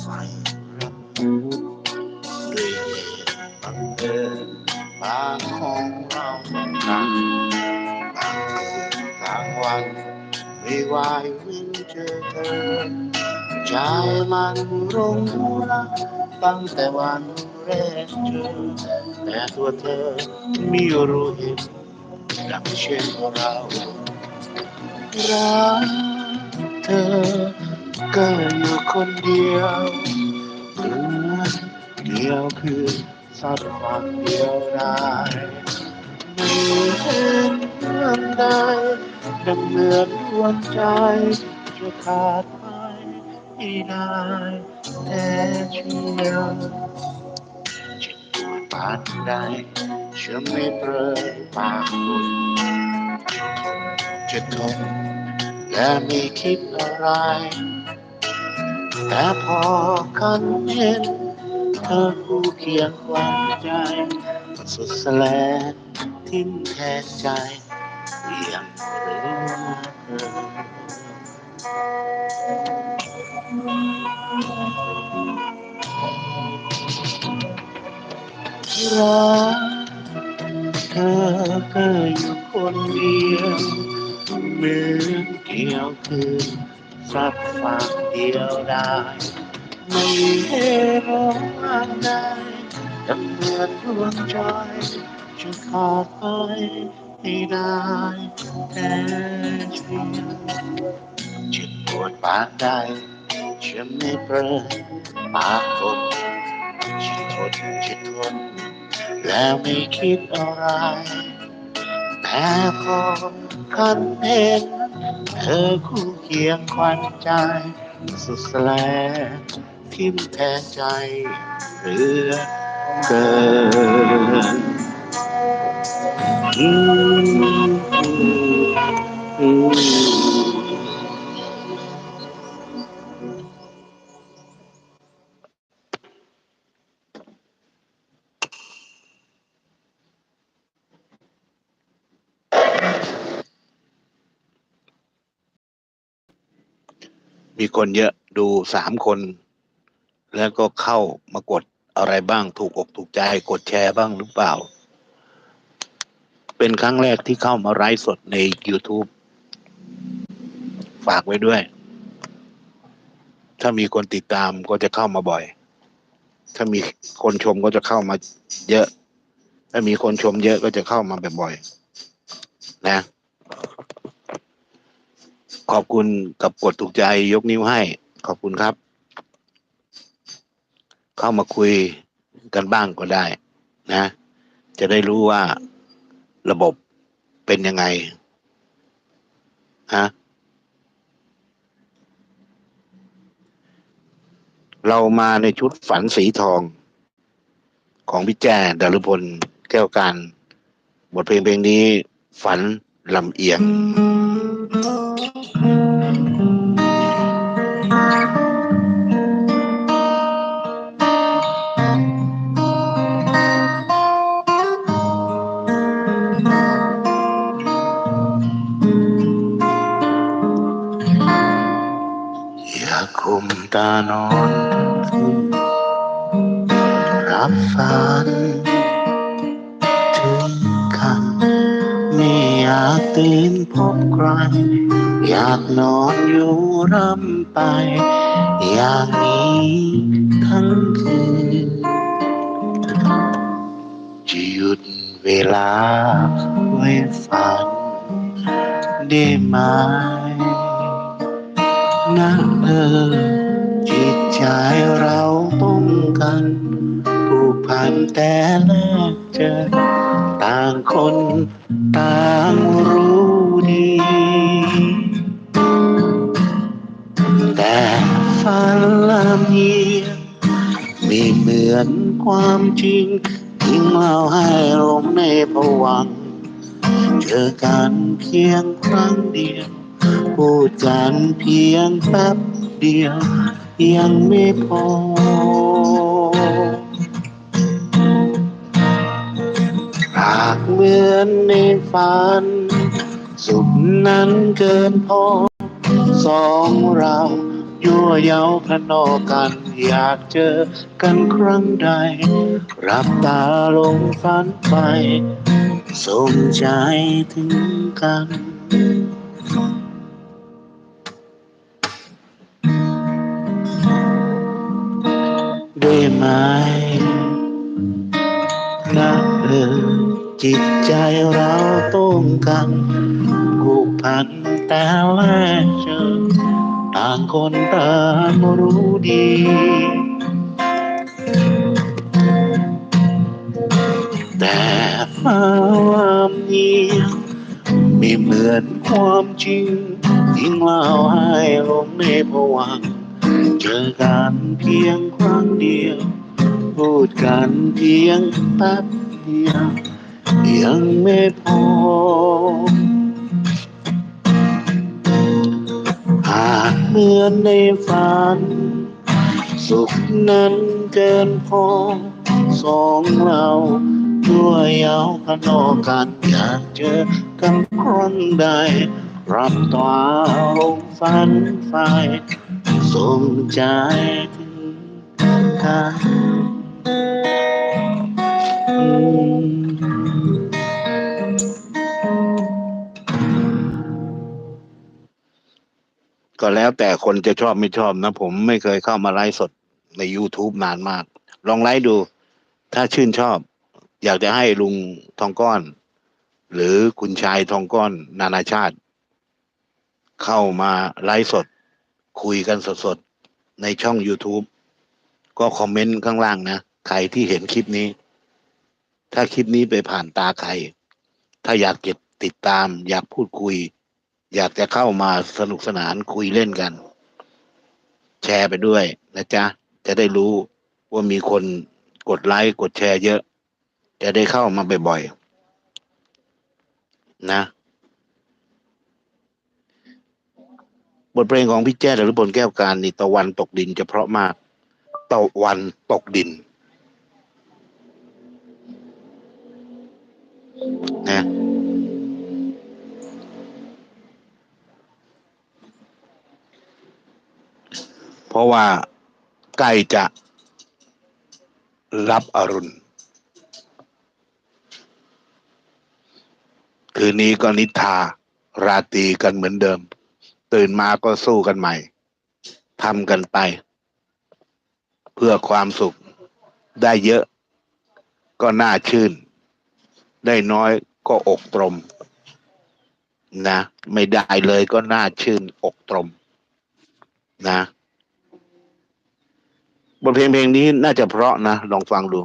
ไฟรักด้วยเหตุบังเอิญบางของเรานั้นบางคืนกลางวันไม่วายวิ่งเจอเธอใจมันรุ่งรักตั้งแต่วันแรกเจอแต่ตัวเธอไม่รู้เห็นดังเช่นเรารักเธอ ก็อยู่คนเดียวเหมือนเดียวคือสัตว์ฝักเดียวได้ไม่เห็นเรื่องใดดังเหมือนดวงใจจะขาดไปไม่ได้แต่เชียวจะปวดปานใดฉันไม่เปรยปากบุญจะทนและไม่คิดอะไร แต่พอคันเห็น เธอคู่เคียงความใจสุดแสลงทิ้งแทนใจยังเหลือเกินรักเธอก็อยู่คนเดียวเหมือนเกี่ยวคือ สัตว์ฝากเดียวได้ไม่ให้ร้องได้ดำเนินดวงใจจะขาดไปไม่ได้แต่เชียวจะปวดปานใดฉันไม่เปรยปากบนจะทนจะทนแล้วไม่คิดอะไรแต่พอคันเห็น เธอคู่เคียงควันใจ สุดแสลทิ่มแทนใจเหลือเกินอืมอืม มีคนเยอะดูสามคน แล้วก็เข้ามากดอะไรบ้างถูกอกถูกใจกดแชร์บ้างหรือเปล่า เป็นครั้งแรกที่เข้ามาไลฟ์สดใน YouTube ฝากไว้ด้วย ถ้ามีคนติดตามก็จะเข้ามาบ่อย ถ้ามีคนชมก็จะเข้ามาเยอะ ถ้ามีคนชมเยอะก็จะเข้ามาบ่อยๆนะ ขอบคุณกับกดถูกใจยกนิ้วให้ ขอบคุณครับ เข้ามาคุยกันบ้างก็ได้ นะ จะได้รู้ว่าระบบเป็นยังไงฮะเรามาในชุดฝันสีทองของพี่แจ้ดารุพลแก้วการ บทเพลงเพลงนี้ฝันลำเอียง ตานอนทั้งคืนรับฝัน ถึงกันไม่อยากตื่นพบใคร อยากนอนอยู่ร่ำไป อย่างนี้ทั้งคืนจะหยุดเวลาไว้ฝัน ได้ไหมนะ เออจิตใจเราต้องกันผูกพันแต่แรกเจอ ต่างคนต่างรู้ดี แต่ฝันลำเยียงไม่เหมือนความจริงทิ้งเราให้ลงในผวังเจอกันเพียงครั้งเดียว พูดกันเพียงแป๊บเดียว ยังไม่พอ หากเหมือนในฝัน สุขนั้นเกินพอ สองเรายั่วเย้าพระนอกัน อยากเจอกันครั้งใด รับตาลงฝันไปสมใจถึงกัน ได้ไหมนะเออจิตใจเราต้องกันผูกพันแต่แรกเจอต่างคนต่างรู้ดีแต่ความเงียบไม่เหมือนความจริงยิ่งเล่าให้ลงในผวัง เจอกันเพียงครั้งเดียว พูดกันเพียงแป๊บเดียว ยังไม่พอ หากเหมือนในฝัน สุขนั้นเกินพอ สองเราด้วยเอาพนอกันอยากเจอกันครั้งใดรับตาลงฝันไฟ สมใจถึงก็แล้วแต่คนจะชอบไม่ชอบนะ ผมไม่เคยเข้ามาไลฟ์สดใน YouTube นานมาก ลองไลฟ์ดู ถ้าชื่นชอบ อยากจะให้ลุงทองก้อน หรือคุณชายทองก้อนนานาชาติ เข้ามาไลฟ์สด คุยกันสดๆ ในช่อง YouTube ก็คอมเมนต์ข้างล่างนะ ใครที่เห็นคลิปนี้ ถ้าคลิปนี้ไปผ่านตาใคร ถ้าอยากเก็บติดตาม อยากพูดคุย อยากจะเข้ามาสนุกสนานคุยเล่นกัน แชร์ไปด้วยนะจ๊ะ จะได้รู้ว่ามีคนกดไลค์กดแชร์เยอะ จะได้เข้ามาบ่อยๆนะ บทเพลงของพี่แจ้หรือบนแก้วการนี่ตะวันตกดินจะเพราะมากตะวันตกดินนะเพราะว่าใกล้จะรับอรุณ คืนนี้ก็นิทาราตรีกันเหมือนเดิม ตื่นมาก็สู้กันใหม่ทำกันไป เพื่อความสุขได้เยอะก็น่าชื่น ได้น้อยก็อกตรม นะ ไม่ได้เลยก็น่าชื่นอกตรม นะบทเพลงเพลงนี้น่าจะเพราะนะ ลองฟังดู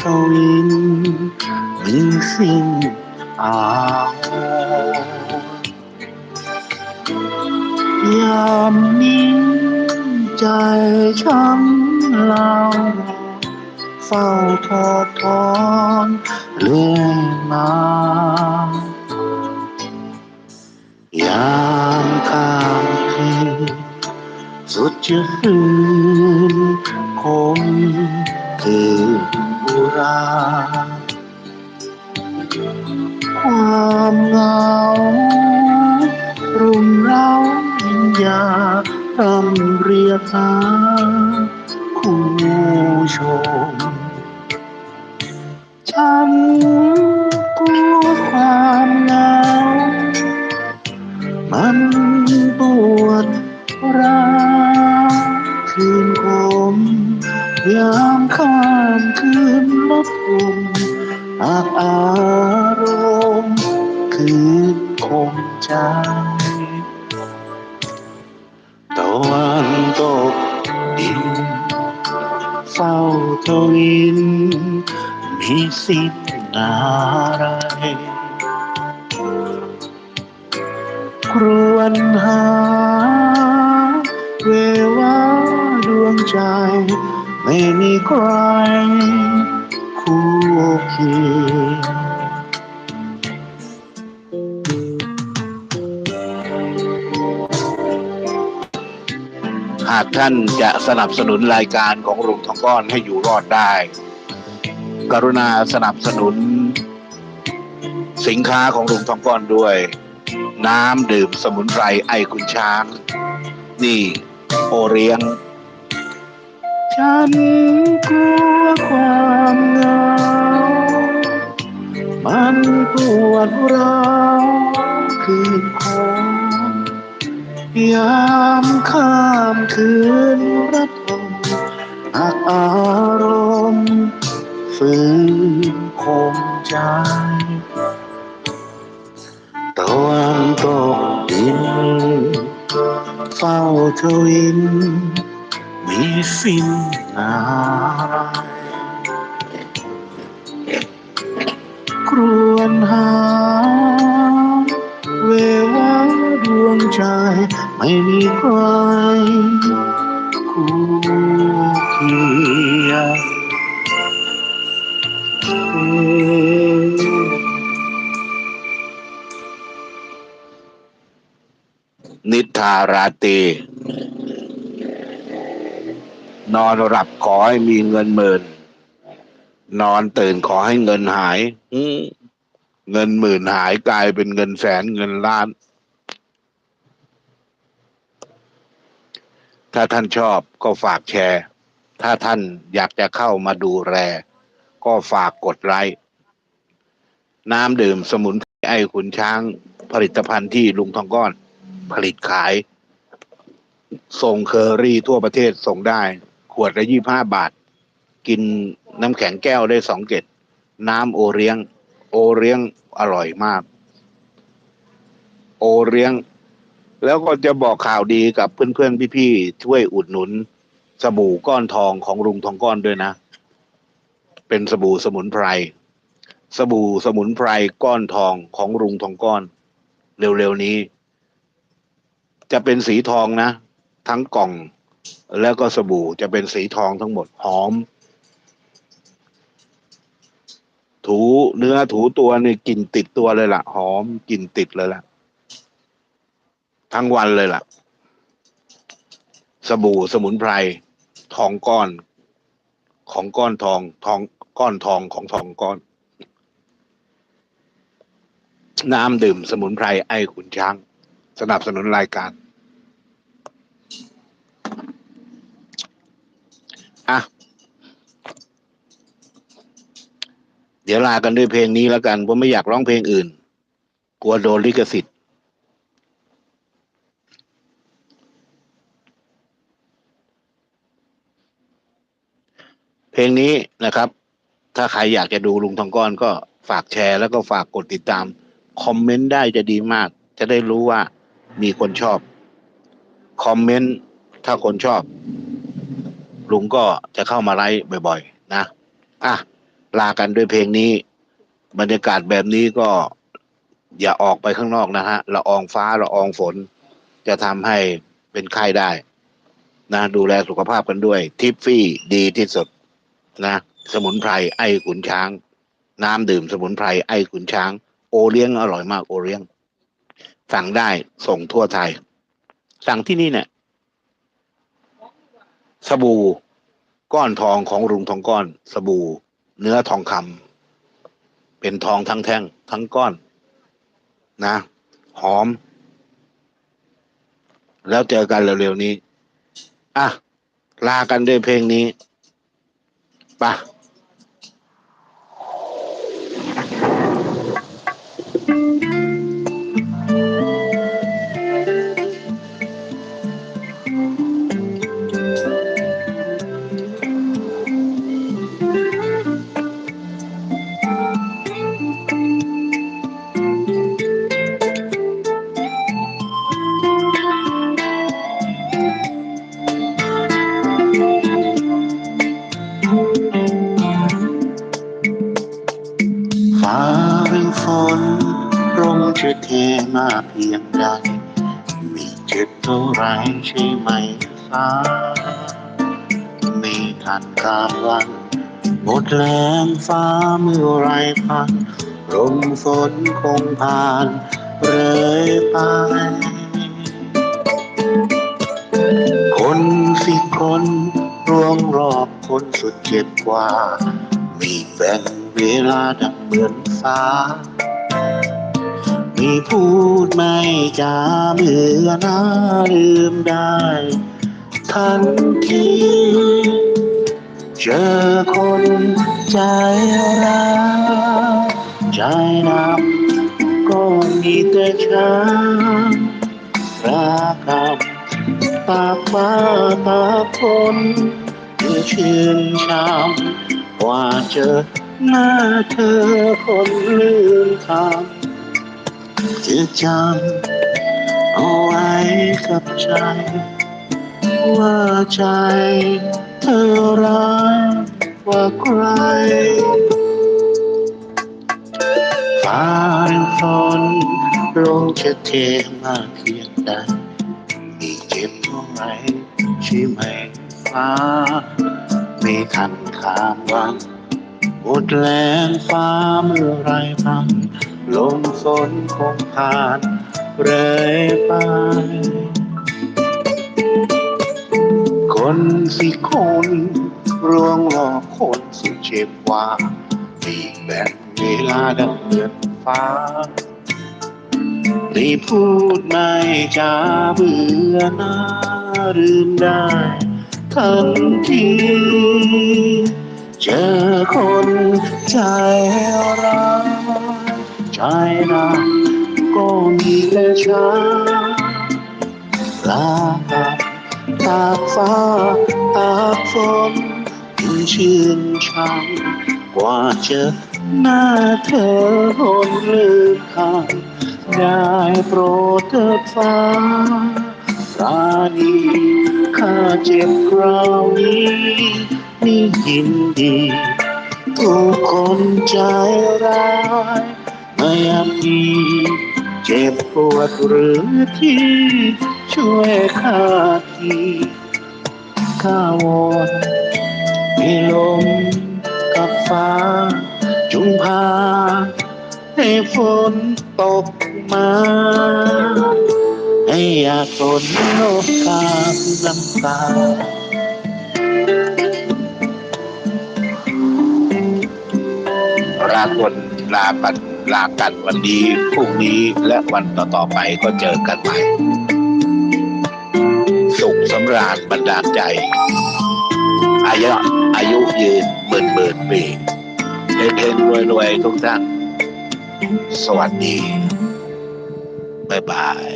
ฝ้าทวินมีสิ่งอายามนี้ใจช้ำลาเฝ้าทอดทอนเลื่อยมา ยามข้ามคืนสุดจะคืนคงคือ บุรา ความเหงา รุมเร้าวิญญาทำเรียกหาคู่ชม ฉัน อารมณ์คืนคมใจตะวันตกดินเฝ้าทวินมีสิ้นอะไรครวนหา เววาดวงใจ ไม่มีใคร เคียงหากท่านจะสนับสนุนรายการของลุงทองก้อนให้อยู่รอดได้ กรุณาสนับสนุน สินค้าของลุงทองก้อนด้วย น้ำดื่มสมุนไพรไอคุณช้าง นี่โอเรียง ฉันกลั ปวดร้าวคืนคงยามข้ามคืนระทมอักอารมณ์ฝืนคมใจตะวันตกดิน เฝ้าทวิน มีสิ้นอะไรคร วนหา เววาดวงใจไม่มีใครคู่เคียงนิทาราตรีนอนหลับขอให้มีเงินหมื่นนอนตื่นขอให้เงินหาย อื เงินหมื่นหายกลายเป็นเงินแสนเงินล้าน ถ้าท่านชอบก็ฝากแชร์ ถ้าท่านอยากจะเข้ามาดูแลก็ฝากกดไลค์น้ำดื่มสมุนไพรไอขุนช้างผลิตภัณฑ์ที่ลุงทองก้อน ผลิตขาย ส่งเคอรี่ทั่วประเทศส่งได้ ขวดละยี่ห้าบาท กินน้ำแข็งแก้วได้สองเกตน้ำโอเลี้ยง โอเลี้ยงอร่อยมาก โอเลี้ยง แล้วก็จะบอกข่าวดีกับเพื่อนๆพี่ๆช่วยอุดหนุน สบู่ก้อนทองของลุงทองก้อนด้วยนะ เป็นสบู่สมุนไพร สบู่สมุนไพรก้อนทองของลุงทองก้อน เร็วๆนี้ จะเป็นสีทองนะ ทั้งกล่อง แล้วก็สบู่จะเป็นสีทองทั้งหมดหอม ถูเนื้อถูตัวนี่กลิ่นติดตัวเลยล่ะ หอมกลิ่นติดเลยล่ะ ทั้งวันเลยล่ะ สบู่สมุนไพร ทองก้อน ของก้อนทอง ทองก้อนทองของทองก้อน น้ำดื่มสมุนไพรไอขุนช้าง สนับสนุนรายการอะ เดี๋ยวลากันด้วยเพลงนี้แล้วกัน ผมไม่อยากร้องเพลงอื่น กลัวโดนลิขสิทธิ์ เพลงนี้นะครับ ถ้าใครอยากจะดูลุงทองก้อนก็ฝากแชร์แล้วก็ฝากกดติดตาม คอมเมนต์ได้จะดีมาก จะได้รู้ว่ามีคนชอบ คอมเมนต์ถ้าคนชอบ ลุงก็จะเข้ามาไลฟ์บ่อย ๆ นะ อะ ลากันด้วยเพลงนี้ บรรยากาศแบบนี้ก็อย่าออกไปข้างนอกนะฮะละอองฟ้าละอองฝน จะทำให้เป็นไข้ได้ นะ ดูแลสุขภาพกันด้วย ทิฟฟี่ดีที่สุดนะ สมุนไพรไอ้ขุนช้าง น้ำดื่มสมุนไพรไอ้ขุนช้าง โอเลี้ยงอร่อยมากโอเลี้ยง สั่งได้ส่งทั่วไทย สั่งที่นี่เนี่ยสบู่ก้อนทองของลุงทองก้อน สบู่ เนื้อทองคำเป็นทองทั้งแท่ง ทั้งก้อน นะ หอม แล้วเจอกันเร็วๆนี้ อะ ลากันด้วยเพลงนี้ปะ เมื่อไรพันลมฝนคงผ่านเลยไป คนสิคนรวงรอบคนสุดเจ็บกว่า มีแบ่งเวลาดังเหมือนฟ้า มีพูดไม่จาเมื่อน้าลืมได้ ทันที เจอคนใจร้ายใจดำก็มีแต่ช้ำรักับปากฟ้าตาคนเพื่อชื่นชมกว่าเจอหน้าเธอคนลืมคำจะจำเอาไว้กับใจ ว่าใจ เธอรักกว่าใครฟ้าหรือฝนลงจะเทมาเพียงใดมีเจ็บเท่าไรใช่ไหมฟ้า ไม่ทันขามวันหมดแรงฟ้าเมื่อไรพังลมฝนคงผ่านเรื่อยไป นสิคนรวงรอคนสุดเจ็บกว่ามีแบ่งเวลาดังเดือนฟ้ารีพูดไม่จาเบื่อหน้าลืมได้ทันทีเจอคนใจร้ายใจดำก็มีแต่ช้าลากับ ตากฟ้า ตากฝนยิ่ชื่นชังกว่าเจอหน้าเธอคนลืมคำได้โปรดเถิดฟ้ารานีข้าเจ็บคราวนี้นี่ยินดีทุกคนใจร้ายไม่ยามที่เจ็บปวดหรือที่ ช่วยข้าทีข้าวอนให้ลมกับฟ้า จงพา ให้ฝนตกมา ให้อยากฝนลบกามน้ำตาลาคนลาปันลากันวันนี้พรุ่งนี้และวันต่อๆไปก็เจอกันใหม่ สำราญบรรดาลใจ อายุอายุยืนหมื่นหมื่นปีเฮงเฮงรวยรวยๆ ทุกท่าน สวัสดี บ๊ายบาย